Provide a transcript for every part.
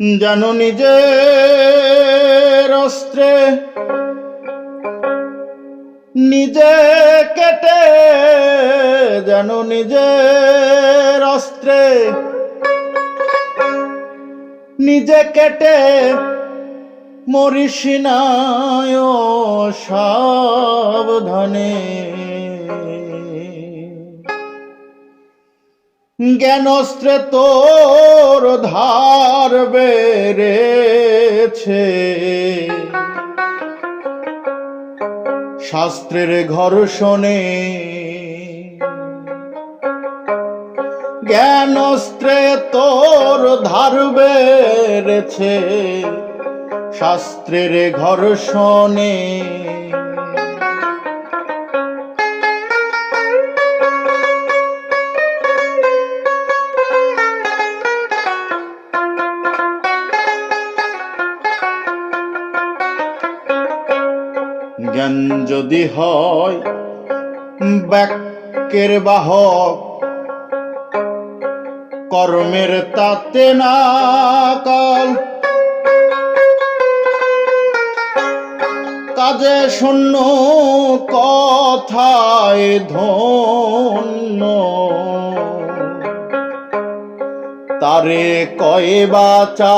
যেন নিজের অস্ত্রে নিজে কেটে যেন নিজের অস্ত্রে নিজে কেটে মরিসিনায় সাবধানে। জ্ঞানস্ত্রে তোর ধার বেড়েছে। শাস্ত্রের ঘর্ষণে জ্ঞানস্ত্রে তোর ধার বেড়েছে। শাস্ত্রের ঘর ঘর্ষণে জ্ঞান যদি হয়, বাক্যের বাহক, কর্মের তাতে না কাল। কাজে শূন্য কথায় ধন্য। তারে কয়ে বাচা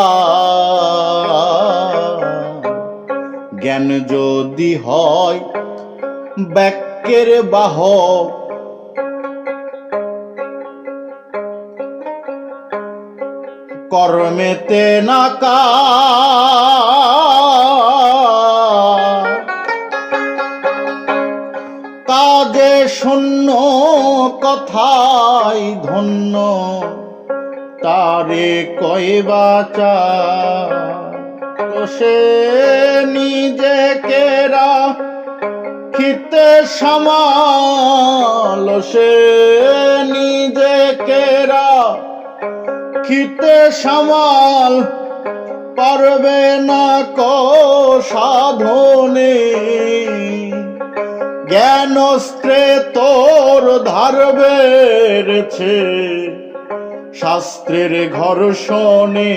জ্ঞান যদি হয় বাক্যের বাহক কর্মেতে নাকা। কাজে শূন্য কথাই ধন্য তারে কয়ে বাচা। সে নিজেকে রাখিতে সমাল, সে নিজেকে রাখিতে সমাল, পারবে না কো সাধনে। জ্ঞান জ্ঞানস্ত্রে তোর ধার বেড়েছে, শাস্ত্রের ঘর্ষণে।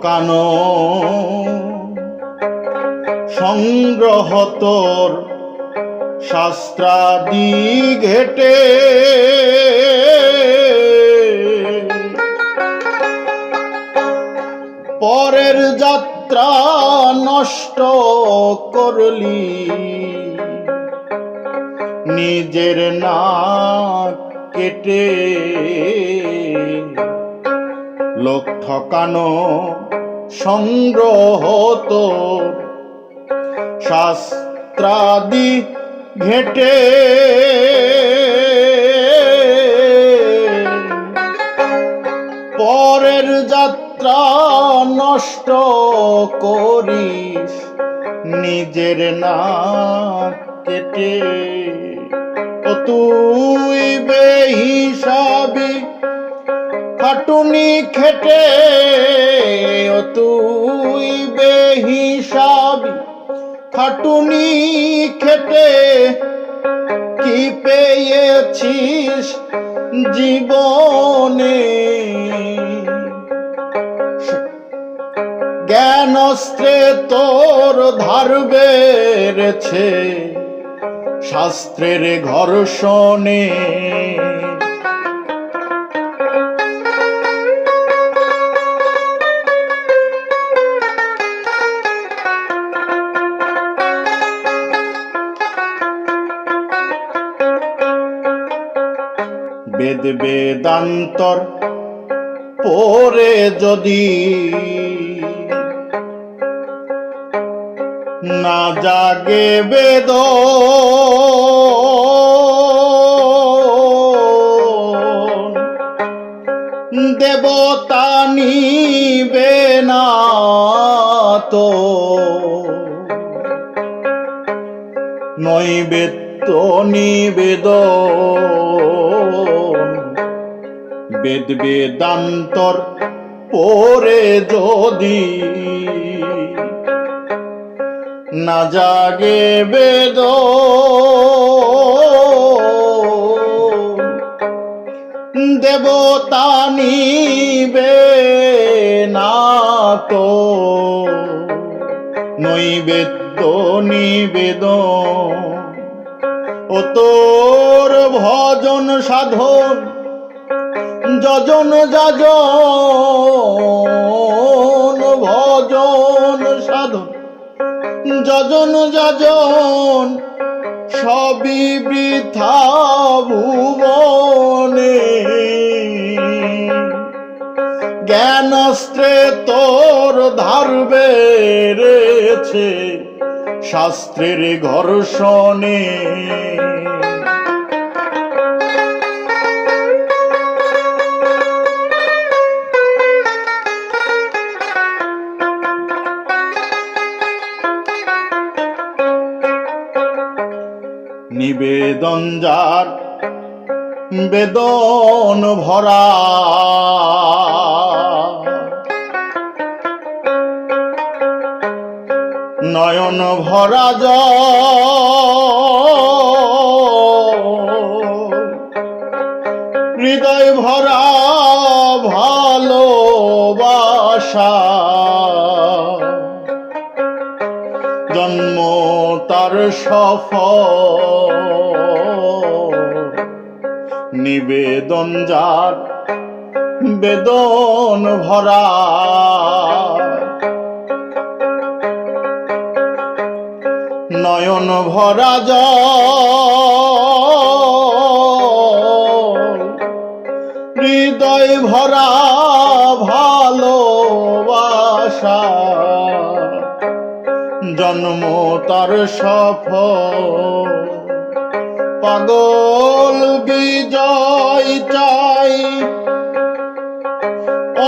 ঠকানো সংগ্রহ তোর শাস্ত্রাদি ঘেটে পরের যাত্রা নষ্ট করলি। নিজের না কেটে। লোক ঠকানো সংগ্রহ তো শাস্ত্রাদি ঘেটে। পরের যাত্রা নষ্ট করিস, নিজের না কেটে। তুই বেহিসাবি খাটুনি খেটে, ও তুই বেহিসাবি। খাটুনি খেটে, কি পেয়েছিস জীবনে? জ্ঞানস্ত্রে তোর ধার বেড়েছে, শাস্ত্রের ঘর্ষণে। বেদ বেদান্তর পরে যদি না জাগে বেদ। দেবতা নিবে না তো নৈবেদ্য নিবেদন বেদ বেদান্তর পরে যদি না জাগে বেদ। দেবতা নিবে না তো নৈবেদ্য তোর ভজন সাধন, যজন যাজন, ভজন সাধন, যজন যাজন, সবই বৃথা ভুবনে। জ্ঞানস্ত্রে তোর ধার বেড়েছে, শাস্ত্রের ঘর্ষণে। নিবেদন যার বেদন ভরা। নয়ন ভরা জল হৃদয় ভরা ভালোবাসা। সফল। নিবেদন যার বেদন ভরা। নয়ন ভরা হৃদয় ভরা ভালোবাসা জন্ম, তার সফল। পাগল বিজয় চাই।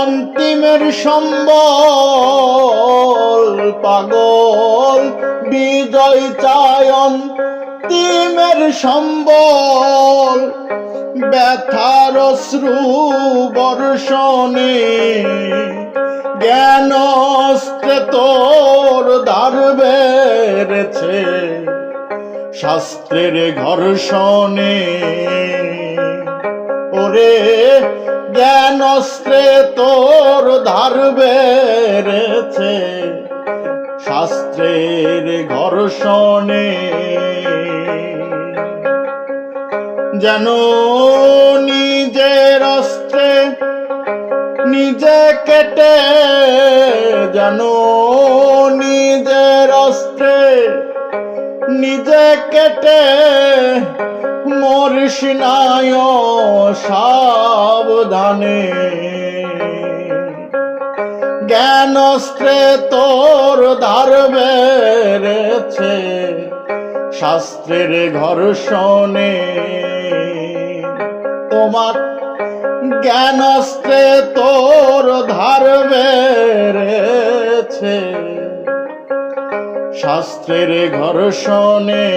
অন্তিমের সম্বল। পাগল বিজয় চায় অন্তিমের সম্বল। ব্যথার শ্রু বর্ষণে জ্ঞান তোর দ্বার বেড়েছে। শাস্ত্রের ঘর্ষণে। ওরে, জ্ঞান অস্ত্রে তোর ধার বেড়েছে। শাস্ত্রের ঘর্ষণে। যেন নিজের অস্ত্রে নিজে কেটে যেন নিজের অস্ত্রে। নিজে কেটে মরিস নায় সাবধানে। জ্ঞান অস্ত্রে তোর ধার বেড়েছে, শাস্ত্রের ঘর ঘর্ষণে। তোমার জ্ঞান অস্ত্রে তোর ধার বেড়েছে। শাস্ত্রের ঘর্ষণে